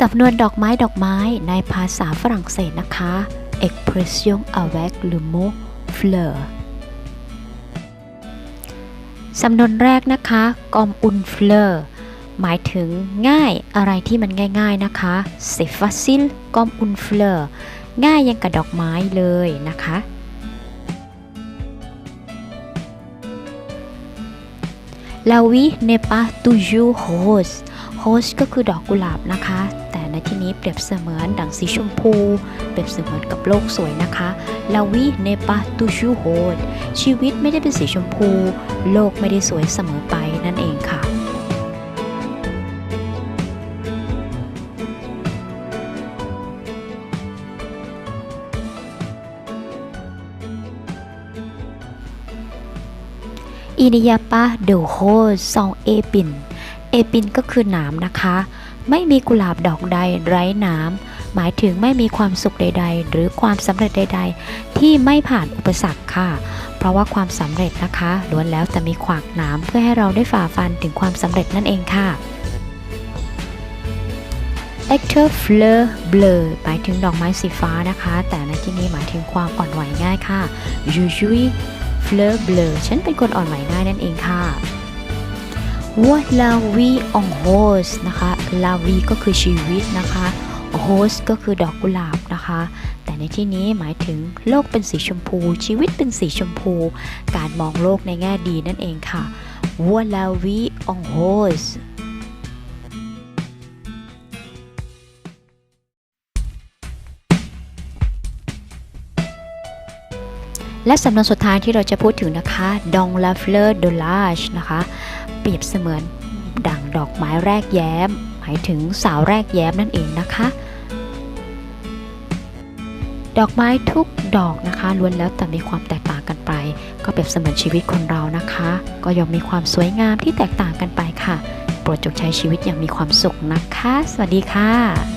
สำนวนดอกไม้ดอกไม้ในภาษาฝรั่งเศสนะคะ expression avec le mot fleur สำนวนแรกนะคะ comme une fleur หมายถึงง่ายอะไรที่มันง่ายๆนะคะ c'est facile comme une fleur ง่ายยังกับดอกไม้เลยนะคะ La vie n'est pas toujours rose rose ก็คือดอกกุหลาบนะคะ ในที่นี้เปรียบเสมือนดังสีชมพู เปรียบเสมือนกับโลกสวยนะคะ La vie n'est pas toujours rose ชีวิตไม่ได้เป็นสีชมพู โลกไม่ได้สวยเสมอไปนั่นเองค่ะอินิยาปาเดโฮซองเอปิน เอปินก็คือหนามนะคะ ไม่มีกุหลาบดอกใดไร้นามหมายถึงไม่มีความสุขใด ๆ หรือความสำเร็จใด ๆ ที่ไม่ผ่านอุปสรรคค่ะ เพราะว่าความสำเร็จนะคะล้วนแล้วแต่มีขวากหนามเพื่อให้เราได้ฝ่าฟันถึงความสำเร็จนั่นเองค่ะ Actor fleur bleu หมายถึงดอกไม้สีฟ้านะคะ แต่ในที่นี้หมายถึงความอ่อนไหวง่ายค่ะ Je suis fleur bleu ฉันเป็นคนอ่อนไหวง่ายนั่นเองค่ะ ว่าลาวีองโฮสนะคะลาวีก็คือชีวิตนะคะโฮสก็คือดอกกุหลาบนะคะ แต่ในที่นี้หมายถึงโลกเป็นสีชมพู ชีวิตเป็นสีชมพู การมองโลกในแง่ดีนั่นเองค่ะว่าลาวีองโฮส และสำนวนสุดท้ายที่เราจะพูดถึงนะคะ dong la fleur de l'âge นะคะ เปรียบเสมือนดั่งดอกไม้แรกแย้ม หมายถึงสาวแรกแย้มนั่นเองนะคะ ดอกไม้ทุกดอกนะคะล้วนแล้วแต่มีความแตกต่างกันไป ก็เปรียบเสมือนชีวิตคนเรานะคะ ก็ย่อมมีความสวยงามที่แตกต่างกันไปค่ะ โปรดจงใช้ชีวิตอย่างมีความสุขนะคะ สวัสดีค่ะ